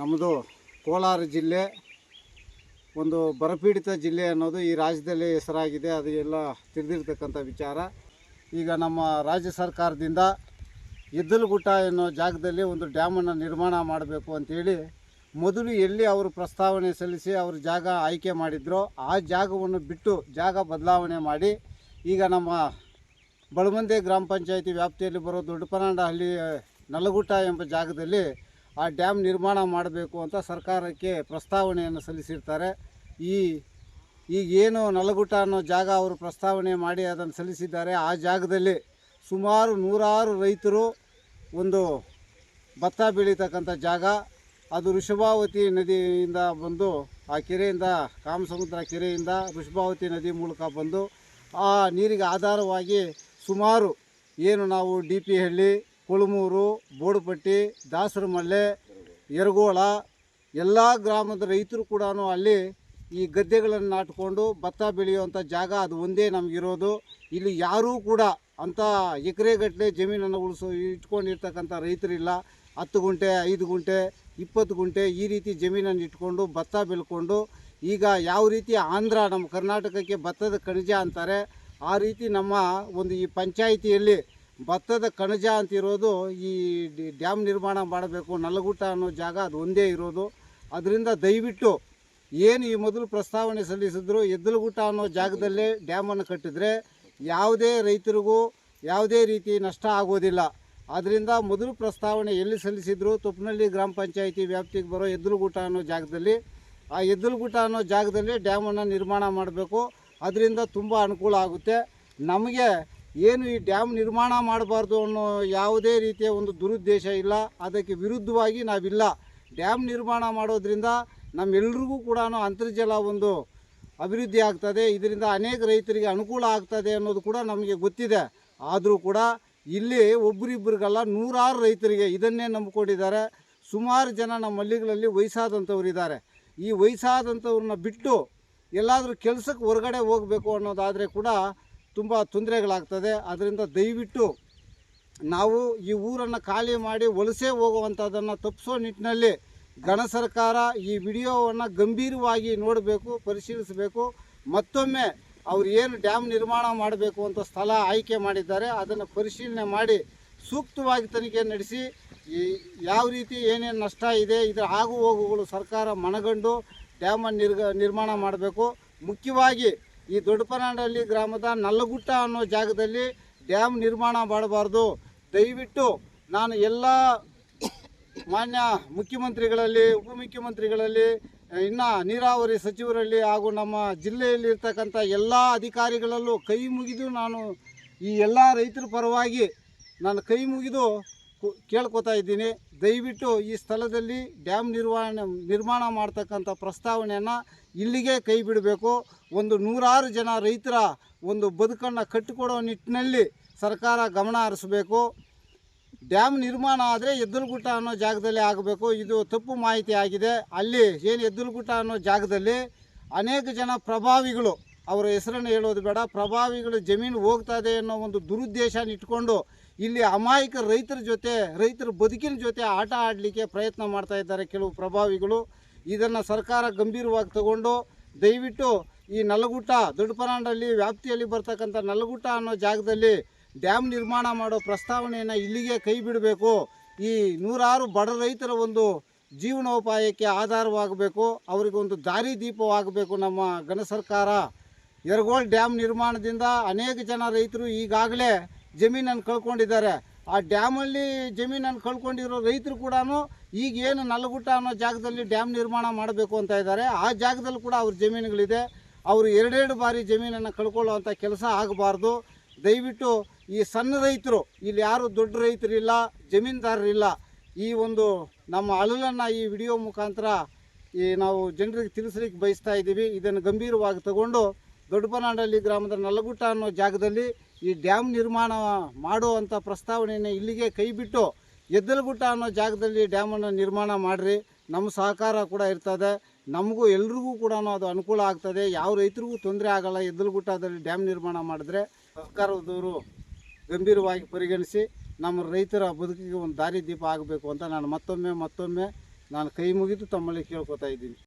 ನಮ್ಮದು ಕೋಲಾರ ಜಿಲ್ಲೆ, ಒಂದು ಬರಪೀಡಿತ ಜಿಲ್ಲೆ ಅನ್ನೋದು ಈ ರಾಜ್ಯದಲ್ಲಿ ಹೆಸರಾಗಿದೆ, ಅದು ಎಲ್ಲ ತಿಳಿದಿರ್ತಕ್ಕಂಥ ವಿಚಾರ. ಈಗ ನಮ್ಮ ರಾಜ್ಯ ಸರ್ಕಾರದಿಂದ ಎದ್ದಲಗುಟ್ಟ ಎನ್ನುವ ಜಾಗದಲ್ಲಿ ಒಂದು ಡ್ಯಾಮನ್ನು ನಿರ್ಮಾಣ ಮಾಡಬೇಕು ಅಂತೇಳಿ ಮೊದಲು ಎಲ್ಲಿ ಅವರು ಪ್ರಸ್ತಾವನೆ ಸಲ್ಲಿಸಿ ಅವರು ಜಾಗ ಆಯ್ಕೆ ಮಾಡಿದ್ರೋ ಆ ಜಾಗವನ್ನು ಬಿಟ್ಟು ಜಾಗ ಬದಲಾವಣೆ ಮಾಡಿ ಈಗ ನಮ್ಮ ಬಳಮಂದೆ ಗ್ರಾಮ ಪಂಚಾಯಿತಿ ವ್ಯಾಪ್ತಿಯಲ್ಲಿ ಬರೋ ದೊಡ್ಡಪನಾಂಡಹಳ್ಳಿ, ನಲಗುಟ್ಟ ಎಂಬ ಜಾಗದಲ್ಲಿ ಆ ಡ್ಯಾಮ್ ನಿರ್ಮಾಣ ಮಾಡಬೇಕು ಅಂತ ಸರ್ಕಾರಕ್ಕೆ ಪ್ರಸ್ತಾವನೆಯನ್ನು ಸಲ್ಲಿಸಿರ್ತಾರೆ. ಈ ಈಗೇನು ನಲಗುಟ ಅನ್ನೋ ಜಾಗ ಅವರು ಪ್ರಸ್ತಾವನೆ ಮಾಡಿ ಅದನ್ನು ಸಲ್ಲಿಸಿದ್ದಾರೆ. ಆ ಜಾಗದಲ್ಲಿ ಸುಮಾರು ನೂರಾರು ರೈತರು ಒಂದು ಭತ್ತ ಬೆಳೀತಕ್ಕಂಥ ಜಾಗ. ಅದು ಋಷಭಾವತಿ ನದಿಯಿಂದ ಬಂದು ಆ ಕೆರೆಯಿಂದ, ಕಾಮಸಮುದ್ರ ಕೆರೆಯಿಂದ ಋಷಭಾವತಿ ನದಿ ಮೂಲಕ ಬಂದು ಆ ನೀರಿಗೆ ಆಧಾರವಾಗಿ ಸುಮಾರು ಏನು ನಾವು ಡಿ ಪಿ ಹಳ್ಳಿ ಕೊಳಮೂರು, ಬೋಡುಪಟ್ಟಿ, ದಾಸರಮಲ್ಲೆ ಎರಗೋಳ ಎಲ್ಲ ಗ್ರಾಮದ ರೈತರು ಕೂಡ ಅಲ್ಲಿ ಈ ಗದ್ದೆಗಳನ್ನು ನಾಟ್ಕೊಂಡು ಭತ್ತ ಬೆಳೆಯುವಂಥ ಜಾಗ ಅದು ಒಂದೇ ನಮಗಿರೋದು. ಇಲ್ಲಿ ಯಾರೂ ಕೂಡ ಅಂಥ ಎಕರೆಗಟ್ಟಲೆ ಜಮೀನನ್ನು ಉಳಿಸೋ, ಇಟ್ಕೊಂಡಿರ್ತಕ್ಕಂಥ ರೈತರಿಲ್ಲ. ಹತ್ತು ಗುಂಟೆ, ಐದು ಗುಂಟೆ, ಇಪ್ಪತ್ತು ಗುಂಟೆ ಈ ರೀತಿ ಜಮೀನನ್ನು ಇಟ್ಕೊಂಡು ಭತ್ತ ಬೆಳ್ಕೊಂಡು ಈಗ ಯಾವ ರೀತಿ ಆಂಧ್ರ ನಮ್ಮ ಕರ್ನಾಟಕಕ್ಕೆ ಭತ್ತದ ಕಣಜ ಅಂತಾರೆ, ಆ ರೀತಿ ನಮ್ಮ ಒಂದು ಈ ಪಂಚಾಯಿತಿಯಲ್ಲಿ ಭತ್ತದ ಕಣಜ ಅಂತಿರೋದು ಈ ಡ್ಯಾಮ್ ನಿರ್ಮಾಣ ಮಾಡಬೇಕು ನಲ್ಲಗುಟ್ಟ ಅನ್ನೋ ಜಾಗ ಅದು ಒಂದೇ ಇರೋದು. ಅದರಿಂದ ದಯವಿಟ್ಟು ಏನು ಈ ಮೊದಲು ಪ್ರಸ್ತಾವನೆ ಸಲ್ಲಿಸಿದ್ರು ಎದ್ದಲಗುಟ್ಟ ಅನ್ನೋ ಜಾಗದಲ್ಲೇ ಡ್ಯಾಮನ್ನು ಕಟ್ಟಿದ್ರೆ ಯಾವುದೇ ರೈತರಿಗೂ ಯಾವುದೇ ರೀತಿ ನಷ್ಟ ಆಗೋದಿಲ್ಲ. ಆದ್ದರಿಂದ ಮೊದಲು ಪ್ರಸ್ತಾವನೆ ಎಲ್ಲಿ ಸಲ್ಲಿಸಿದ್ರು, ತುಪ್ಪನಹಳ್ಳಿ ಗ್ರಾಮ ಪಂಚಾಯಿತಿ ವ್ಯಾಪ್ತಿಗೆ ಬರೋ ಎದ್ದಲಗುಟ್ಟ ಅನ್ನೋ ಜಾಗದಲ್ಲಿ, ಆ ಎದ್ದಲಗುಟ್ಟ ಅನ್ನೋ ಜಾಗದಲ್ಲಿ ಡ್ಯಾಮನ್ನು ನಿರ್ಮಾಣ ಮಾಡಬೇಕು. ಅದರಿಂದ ತುಂಬ ಅನುಕೂಲ ಆಗುತ್ತೆ. ನಮಗೆ ಏನು ಈ ಡ್ಯಾಮ್ ನಿರ್ಮಾಣ ಮಾಡಬಾರ್ದು ಅನ್ನೋ ಯಾವುದೇ ರೀತಿಯ ಒಂದು ದುರುದ್ದೇಶ ಇಲ್ಲ. ಅದಕ್ಕೆ ವಿರುದ್ಧವಾಗಿ ನಾವಿಲ್ಲ. ಡ್ಯಾಮ್ ನಿರ್ಮಾಣ ಮಾಡೋದ್ರಿಂದ ನಮ್ಮೆಲ್ರಿಗೂ ಕೂಡ ಅಂತರ್ಜಲ ಒಂದು ಅಭಿವೃದ್ಧಿ ಆಗ್ತದೆ. ಇದರಿಂದ ಅನೇಕ ರೈತರಿಗೆ ಅನುಕೂಲ ಆಗ್ತದೆ ಅನ್ನೋದು ಕೂಡ ನಮಗೆ ಗೊತ್ತಿದೆ. ಆದರೂ ಕೂಡ ಇಲ್ಲಿ ಒಬ್ಬರಿಬ್ಬರಿಗಲ್ಲ ನೂರಾರು ರೈತರಿಗೆ ಇದನ್ನೇ ನಂಬಿಕೊಂಡಿದ್ದಾರೆ. ಸುಮಾರು ಜನ ನಮ್ಮ ಹಳ್ಳಿಗಳಲ್ಲಿ ವಯಸ್ಸಾದಂಥವ್ರು ಇದ್ದಾರೆ. ಈ ವಯಸ್ಸಾದಂಥವ್ರನ್ನ ಬಿಟ್ಟು ಎಲ್ಲಾದರೂ ಕೆಲಸಕ್ಕೆ ಹೊರಗಡೆ ಹೋಗಬೇಕು ಅನ್ನೋದಾದರೆ ಕೂಡ ತುಂಬ ತೊಂದರೆಗಳಾಗ್ತದೆ. ಅದರಿಂದ ದಯವಿಟ್ಟು ನಾವು ಈ ಊರನ್ನು ಖಾಲಿ ಮಾಡಿ ವಲಸೆ ಹೋಗುವಂಥದ್ದನ್ನು ತಪ್ಪಿಸೋ ನಿಟ್ಟಿನಲ್ಲಿ ಗಣ ಸರ್ಕಾರ ಈ ವಿಡಿಯೋವನ್ನು ಗಂಭೀರವಾಗಿ ನೋಡಬೇಕು, ಪರಿಶೀಲಿಸಬೇಕು. ಮತ್ತೊಮ್ಮೆ ಅವ್ರು ಏನು ಡ್ಯಾಮ್ ನಿರ್ಮಾಣ ಮಾಡಬೇಕು ಅಂತ ಸ್ಥಳ ಆಯ್ಕೆ ಮಾಡಿದ್ದಾರೆ, ಅದನ್ನು ಪರಿಶೀಲನೆ ಮಾಡಿ ಸೂಕ್ತವಾಗಿ ತನಿಖೆ ನಡೆಸಿ. ಈ ಯಾವ ರೀತಿ ಏನೇನು ನಷ್ಟ ಇದೆ, ಇದರ ಆಗು ಹೋಗುಗಳು ಸರ್ಕಾರ ಮನಗಂಡು ಡ್ಯಾಮನ್ನು ನಿರ್ಗ ನಿರ್ಮಾಣ ಮಾಡಬೇಕು. ಮುಖ್ಯವಾಗಿ ಈ ದೊಡ್ಡಪನಹಳ್ಳಿ ಗ್ರಾಮದ ನಲ್ಲಗುಟ್ಟ ಅನ್ನೋ ಜಾಗದಲ್ಲಿ ಡ್ಯಾಮ್ ನಿರ್ಮಾಣ ಮಾಡಬಾರ್ದು. ದಯವಿಟ್ಟು ನಾನು ಎಲ್ಲ ಮಾನ್ಯ ಮುಖ್ಯಮಂತ್ರಿಗಳಲ್ಲಿ, ಉಪಮುಖ್ಯಮಂತ್ರಿಗಳಲ್ಲಿ, ಇನ್ನು ನೀರಾವರಿ ಸಚಿವರಲ್ಲಿ ಹಾಗೂ ನಮ್ಮ ಜಿಲ್ಲೆಯಲ್ಲಿ ಇರ್ತಕ್ಕಂಥ ಎಲ್ಲ ಅಧಿಕಾರಿಗಳಲ್ಲೂ ಕೈ ಮುಗಿದು ನಾನು ಈ ಎಲ್ಲ ರೈತರ ಪರವಾಗಿ ನಾನು ಕೈ ಮುಗಿದು ಕೇಳ್ಕೊತಾ ಇದ್ದೀನಿ. ದಯವಿಟ್ಟು ಈ ಸ್ಥಳದಲ್ಲಿ ಡ್ಯಾಮ್ ನಿರ್ವಹಣೆ ನಿರ್ಮಾಣ ಮಾಡ್ತಕ್ಕಂಥ ಪ್ರಸ್ತಾವನೆಯನ್ನು ಇಲ್ಲಿಗೆ ಕೈ ಬಿಡಬೇಕು. ಒಂದು ನೂರಾರು ಜನ ರೈತರ ಒಂದು ಬದುಕನ್ನು ಕಟ್ಟಿಕೊಡೋ ನಿಟ್ಟಿನಲ್ಲಿ ಸರ್ಕಾರ ಗಮನ ಹರಿಸಬೇಕು. ಡ್ಯಾಮ್ ನಿರ್ಮಾಣ ಆದರೆ ಎದ್ದಲಗುಟ್ಟ ಅನ್ನೋ ಜಾಗದಲ್ಲಿ ಆಗಬೇಕು. ಇದು ತಪ್ಪು ಮಾಹಿತಿ ಆಗಿದೆ. ಅಲ್ಲಿ ಏನು ಎದ್ದಲಗುಟ್ಟ ಅನ್ನೋ ಜಾಗದಲ್ಲಿ ಅನೇಕ ಜನ ಪ್ರಭಾವಿಗಳು ಅವರ ಹೆಸರನ್ನು ಹೇಳೋದು ಬೇಡ. ಪ್ರಭಾವಿಗಳು ಜಮೀನು ಹೋಗ್ತಾ ಇದೆ ಅನ್ನೋ ಒಂದು ದುರುದ್ದೇಶನ ಇಟ್ಕೊಂಡು ಇಲ್ಲಿ ಅಮಾಯಕ ರೈತರ ಜೊತೆ, ರೈತರ ಬದುಕಿನ ಜೊತೆ ಆಟ ಆಡಲಿಕ್ಕೆ ಪ್ರಯತ್ನ ಮಾಡ್ತಾ ಇದ್ದಾರೆ ಕೆಲವು ಪ್ರಭಾವಿಗಳು. ಇದನ್ನು ಸರ್ಕಾರ ಗಂಭೀರವಾಗಿ ತಗೊಂಡು ದಯವಿಟ್ಟು ಈ ನಲಗುಟ್ಟ ದೊಡ್ಡಪನಾಡಲ್ಲಿ ವ್ಯಾಪ್ತಿಯಲ್ಲಿ ಬರ್ತಕ್ಕಂಥ ನಲಗುಟ್ಟ ಅನ್ನೋ ಜಾಗದಲ್ಲಿ ಡ್ಯಾಮ್ ನಿರ್ಮಾಣ ಮಾಡೋ ಪ್ರಸ್ತಾವನೆಯನ್ನು ಇಲ್ಲಿಗೆ ಕೈ ಬಿಡಬೇಕು. ಈ ನೂರಾರು ಬಡ ರೈತರ ಒಂದು ಜೀವನೋಪಾಯಕ್ಕೆ ಆಧಾರವಾಗಬೇಕು. ಅವರಿಗೊಂದು ದಾರಿ ದೀಪವಾಗಬೇಕು ನಮ್ಮ ಘನ ಸರ್ಕಾರ. ಯರಗೋಳ್ ಡ್ಯಾಮ್ ನಿರ್ಮಾಣದಿಂದ ಅನೇಕ ಜನ ರೈತರು ಈಗಾಗಲೇ ಜಮೀನನ್ನು ಕಳ್ಕೊಂಡಿದ್ದಾರೆ. ಆ ಡ್ಯಾಮಲ್ಲಿ ಜಮೀನನ್ನು ಕಳ್ಕೊಂಡಿರೋ ರೈತರು ಕೂಡ ಈಗ ಏನು ಅನ್ನೋ ಜಾಗದಲ್ಲಿ ಡ್ಯಾಮ್ ನಿರ್ಮಾಣ ಮಾಡಬೇಕು ಅಂತ ಇದ್ದಾರೆ. ಆ ಜಾಗದಲ್ಲಿ ಕೂಡ ಅವ್ರ ಜಮೀನುಗಳಿದೆ. ಅವರು ಎರಡೆರಡು ಬಾರಿ ಜಮೀನನ್ನು ಕಳ್ಕೊಳ್ಳುವಂಥ ಕೆಲಸ ಆಗಬಾರ್ದು. ದಯವಿಟ್ಟು ಈ ಸಣ್ಣ ರೈತರು, ಇಲ್ಲಿ ಯಾರು ದೊಡ್ಡ ರೈತರಿಲ್ಲ, ಜಮೀನ್ದಾರರಿಲ್ಲ, ಈ ಒಂದು ನಮ್ಮ ಅಳಲನ್ನು ಈ ವಿಡಿಯೋ ಮುಖಾಂತರ ಈ ನಾವು ಜನರಿಗೆ ತಿಳಿಸ್ಲಿಕ್ಕೆ ಬಯಸ್ತಾ ಇದ್ದೀವಿ. ಇದನ್ನು ಗಂಭೀರವಾಗಿ ತಗೊಂಡು ದೊಡ್ಡಪನಾಡಹಳ್ಳಿ ಗ್ರಾಮದ ನಲಗುಟ್ಟ ಅನ್ನೋ ಜಾಗದಲ್ಲಿ ಈ ಡ್ಯಾಮ್ ನಿರ್ಮಾಣ ಮಾಡುವಂಥ ಪ್ರಸ್ತಾವನೆಯನ್ನು ಇಲ್ಲಿಗೆ ಕೈಬಿಟ್ಟು ಎದ್ದಲಗುಟ್ಟ ಅನ್ನೋ ಜಾಗದಲ್ಲಿ ಡ್ಯಾಮನ್ನು ನಿರ್ಮಾಣ ಮಾಡಿರಿ. ನಮ್ಮ ಸಹಕಾರ ಕೂಡ ಇರ್ತದೆ. ನಮಗೂ ಎಲ್ರಿಗೂ ಕೂಡ ಅದು ಅನುಕೂಲ ಆಗ್ತದೆ. ಯಾವ ರೈತರಿಗೂ ತೊಂದರೆ ಆಗಲ್ಲ. ಎದ್ದಲಗುಟ್ಟದಲ್ಲಿ ಡ್ಯಾಮ್ ನಿರ್ಮಾಣ ಮಾಡಿದ್ರೆ ಸರ್ಕಾರದವರು ಗಂಭೀರವಾಗಿ ಪರಿಗಣಿಸಿ ನಮ್ಮ ರೈತರ ಬದುಕಿಗೆ ಒಂದು ದಾರಿ ದೀಪ ಆಗಬೇಕು ಅಂತ ನಾನು ಮತ್ತೊಮ್ಮೆ ಮತ್ತೊಮ್ಮೆ ನಾನು ಕೈ ಮುಗಿದು ತಮ್ಮಲ್ಲಿ ಕೇಳ್ಕೊತಾ ಇದ್ದೀನಿ.